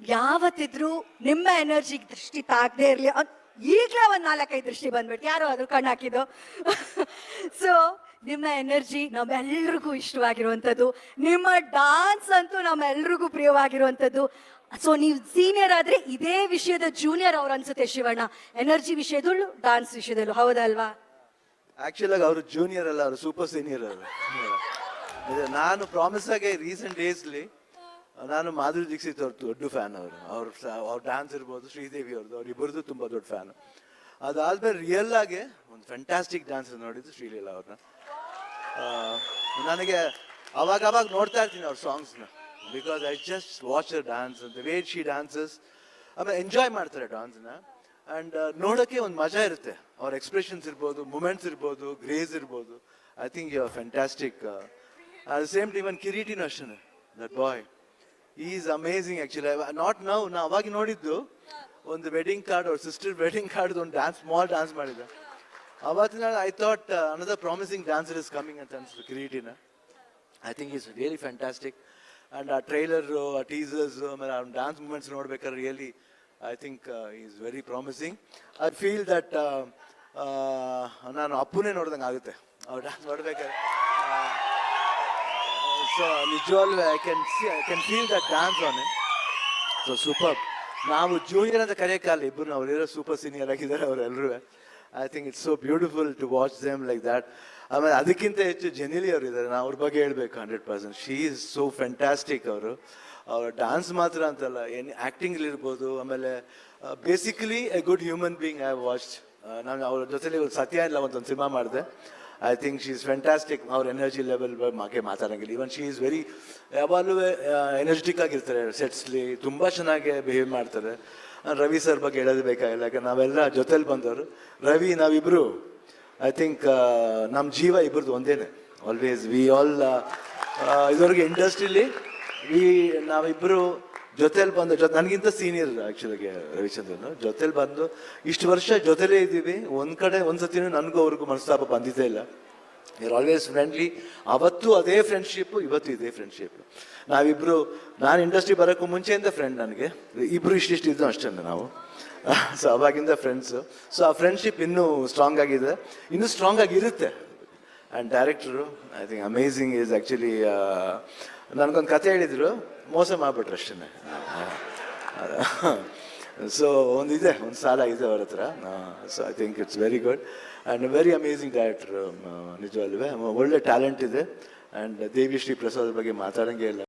ಯಾವತ್ತಿದ್ರು ನಿಮ್ಮ ಎನರ್ಜಿ ದೃಷ್ಟಿ ತಾಗದೇ ಇರಲಿ. ಈಗಲೇ ಒಂದು ನಾಲ್ಕೈದು ದೃಷ್ಟಿ ಬಂದ್ಬಿಟ್ಟು ಯಾರೋ ಅದು ಕಣ್ಣು ಹಾಕಿದ್ದು. ಸೊ ನಿಮ್ಮ ಎನರ್ಜಿ ನಮ್ಮೆಲ್ರಿಗೂ ಇಷ್ಟವಾಗಿರುವಂಥದ್ದು. ನಿಮ್ಮ ಡಾನ್ಸ್ ಅಂತೂ ನಮ್ಮೆಲ್ರಿಗೂ ಪ್ರಿಯವಾಗಿರುವಂಥದ್ದು. ಸೊ ನೀವು ಸೀನಿಯರ್ ಆದ್ರೆ ಇದೇ ವಿಷಯದ ಜೂನಿಯರ್ ಅವ್ರು ಅನ್ಸುತ್ತೆ ಶಿವಣ್ಣ. ಎನರ್ಜಿ ವಿಷಯದಲ್ಲೂ ಡಾನ್ಸ್ ವಿಷಯದಲ್ಲೂ. ಹೌದಲ್ವಾ ಆಕ್ಚುಲ್ ಆಗಿ ಅವರು ಜೂನಿಯರ್ ಅಲ್ಲ, ಅವರು ಸೂಪರ್ ಸೀನಿಯರ್ ಅವರು. ನಾನು ಪ್ರಾಮಿಸ್ ಆಗಿ ರೀಸೆಂಟ್ ಡೇಸ್ಲಿ ನಾನು ಮಾಧುರಿ ದೀಕ್ಷಿತ್ ಅವ್ರ ದೊಡ್ಡ ಫ್ಯಾನ್ ಅವರು. ಅವ್ರ ಅವ್ರ ಡ್ಯಾನ್ಸ್ ಇರ್ಬೋದು, ಶ್ರೀದೇವಿ ಅವ್ರದ್ದು, ಅವ್ರ ಇಬ್ಬರದ್ದು ತುಂಬ ದೊಡ್ಡ ಫ್ಯಾನು ಅದಾದ್ಮೇಲೆ ರಿಯಲ್ ಆಗಿ ಒಂದು ಫ್ಯಾಂಟಾಸ್ಟಿಕ್ ಡ್ಯಾನ್ಸ್ ನೋಡಿದ್ದು ಶ್ರೀಲೀಲಾ ಅವ್ರನ್ನ. ನನಗೆ ಅವಾಗ ಅವಾಗ ನೋಡ್ತಾ ಇರ್ತೀನಿ ಅವ್ರ ಸಾಂಗ್ಸ್ನ because I just watch her dance ಅಂತ ವೇ ಶಿ ಡ್ಯಾನ್ಸಸ್ ಆಮೇಲೆ ಎಂಜಾಯ್ ಮಾಡ್ತಾರೆ ಡ್ಯಾನ್ಸ್ನ ಆ್ಯಂಡ್ ನೋಡೋಕ್ಕೆ ಒಂದು ಮಜಾ ಇರುತ್ತೆ. ಅವ್ರ ಎಕ್ಸ್ಪ್ರೆಷನ್ಸ್ ಇರ್ಬೋದು ಮೂಮೆಂಟ್ಸ್ ಇರ್ಬೋದು ಗ್ರೇಸ್ ಇರ್ಬೋದು. I think you fantastic at the same time ಒಂದು ಕಿರೀಟಿನೂ ಅಷ್ಟೇ that boy is amazing actually not now ನಾ ಅವಾಗ ನೋಡಿದ್ದು ಒಂದು ವೆಡ್ಡಿಂಗ್ ಕಾರ್ಡ್ ಅವ್ರ ಸಿಸ್ಟರ್ ವೆಡ್ಡಿಂಗ್ ಕಾರ್ಡ್ ಒಂದು ಡ್ಯಾನ್ಸ್ ಸ್ಮಾಲ್ ಡ್ಯಾನ್ಸ್ ಮಾಡಿದ್ದೆ ಅವತ್ತಿನ I thought another promising dancer is coming ಅಂತ ಅನ್ಸುತ್ತೆ ಕ್ರಿಯೇಟಿನ I think is really fantastic and ಆ ಟ್ರೈಲರು ಆ ಟೀಸರ್ಸ್ ಆಮೇಲೆ ಆ ಡ್ಯಾನ್ಸ್ ಮೂಮೆಂಟ್ಸ್ ನೋಡ್ಬೇಕಾದ್ರೆ really I think is very promising I feel that ನಾನು ಅಪ್ಪುನೇ ನೋಡ್ದಂಗೆ ಆಗುತ್ತೆ. ಅವ್ರು ಡ್ಯಾನ್ಸ್ ನೋಡ್ಬೇಕಾದ್ರೆ ಸೊ ನಿಜವಾಗ್ಲೂ I can I can feel that dance on so super ನಾವು ಜೂನಿಯರ್ ಅಂತ ಕರೆಯೋಕ್ಕಲ್ಲ ಇಬ್ಬರು ಅವರಿರೋ ಸೂಪರ್ ಸೀನಿಯರ್ ಆಗಿದ್ದಾರೆ ಅವರೆಲ್ಲರೂ I think it's so beautiful to watch them like that ಆಮೇಲೆ ಅದಕ್ಕಿಂತ ಹೆಚ್ಚು ಜನಿಲಿ ಅವರು ಇದ್ದಾರೆ. ನಾವು ಅವ್ರ ಬಗ್ಗೆ ಹೇಳ್ಬೇಕು hundred percent she is so fantastic ಅವರು. ಅವ್ರ ಡ್ಯಾನ್ಸ್ ಮಾತ್ರ ಅಂತಲ್ಲ ಏನು ಆ್ಯಕ್ಟಿಂಗ್ ಇರ್ಬೋದು, ಆಮೇಲೆ basically a good human being I watch ನಾನು ಅವ್ರ ಜೊತೆಲಿ ಸತ್ಯ ಇಲ್ಲ ಒಂದು ಸಿನಿಮಾ ಮಾಡಿದೆ. I think she is fantastic ಅವ್ರ ಎನರ್ಜಿ ಲೆವೆಲ್ ಬಗ್ಗೆ ಮಾತಾಡಂಗಿಲ್ಲ. ಇವನ್ ಶಿ ಈಸ್ ವೆರಿ ಯಾವಾಗಲೂ ಎನರ್ಜೆಟಿಕ್ ಆಗಿರ್ತಾರೆ ಸೆಟ್ಸ್ಲಿ ತುಂಬ ಚೆನ್ನಾಗಿ ಬಿಹೇವ್ ಮಾಡ್ತಾರೆ. ರವಿ ಸರ್ ಬಗ್ಗೆ ಹೇಳೋದು ಬೇಕಾಗಿಲ್ಲ. ಯಾಕಂದ್ರೆ ನಾವೆಲ್ಲ ಜೊತೆಲಿ ಬಂದವರು. ರವಿ, ನಾವಿಬ್ರು. ಐ ಥಿಂಕ್ ನಮ್ಮ ಜೀವ ಇಬ್ಬರದು ಒಂದೇನೆ. ಆಲ್ವೇಸ್ ವಿ ಆಲ್ ಇದುವರೆಗೆ ಇಂಡಸ್ಟ್ರಿಲಿ ವಿ ನಾವಿಬ್ಬರು ಜೊತೆಲಿ ಬಂದು ಜೊತೆ ನನಗಿಂತ ಸೀನಿಯರ್ ಆ್ಯಕ್ಚುಲಿಗೆ ರವಿಚಂದ್ರನ್. ಜೊತೆಲಿ ಬಂದು, ಇಷ್ಟು ವರ್ಷ ಜೊತೆಲೇ ಇದ್ದೀವಿ. ಒಂದು ಕಡೆ, ಒಂದು ಸತಿನೂ ನನಗೂ ಅವ್ರಿಗೂ ಮನಸ್ತಾಪ ಬಂದಿದ್ದೇ ಇಲ್ಲ. ಇರ್ ಆಲ್ವೇಸ್ ಫ್ರೆಂಡ್ಲಿ ಅವತ್ತು ಅದೇ ಫ್ರೆಂಡ್ಶಿಪ್ ಇವತ್ತು ಇದೇ ಫ್ರೆಂಡ್ಶಿಪ್ ನಾವಿಬ್ಬರು ನಾನು ಇಂಡಸ್ಟ್ರಿ ಬರೋಕ್ಕೂ ಮುಂಚೆಯಿಂದ ಫ್ರೆಂಡ್ ನನಗೆ. ಇಬ್ರು ಇಷ್ಟಿಷ್ಟು ಇದ್ದು ಅಷ್ಟೇ ನಾವು. ಸೊ ಅವಾಗಿಂದ ಫ್ರೆಂಡ್ಸು ಸೊ ಆ ಫ್ರೆಂಡ್ಶಿಪ್ ಇನ್ನೂ ಸ್ಟ್ರಾಂಗ್ ಆಗಿದೆ. ಇನ್ನೂ ಸ್ಟ್ರಾಂಗ್ ಆಗಿರುತ್ತೆ and director I think amazing is actually ನನಗೊಂದು ಕತೆ ಹೇಳಿದರು, ಮೋಸ ಮಾಡಿಬಿಟ್ರು ಅಷ್ಟೇ ಸೊ ಒಂದಿದೆ, ಒಂದು ಸಾಲ ಇದೆ ಅವ್ರ ಹತ್ರ. So I think it's very good and very amazing director ನಿಜವಲ್ವೇ. ಒಳ್ಳೆ ಟ್ಯಾಲೆಂಟ್ ಇದೆ. ಆ್ಯಂಡ್ ದೇವಿ ಶ್ರೀ ಪ್ರಸಾದ್ ಬಗ್ಗೆ ಮಾತಾಡೋಂಗೆ ಇಲ್ಲ.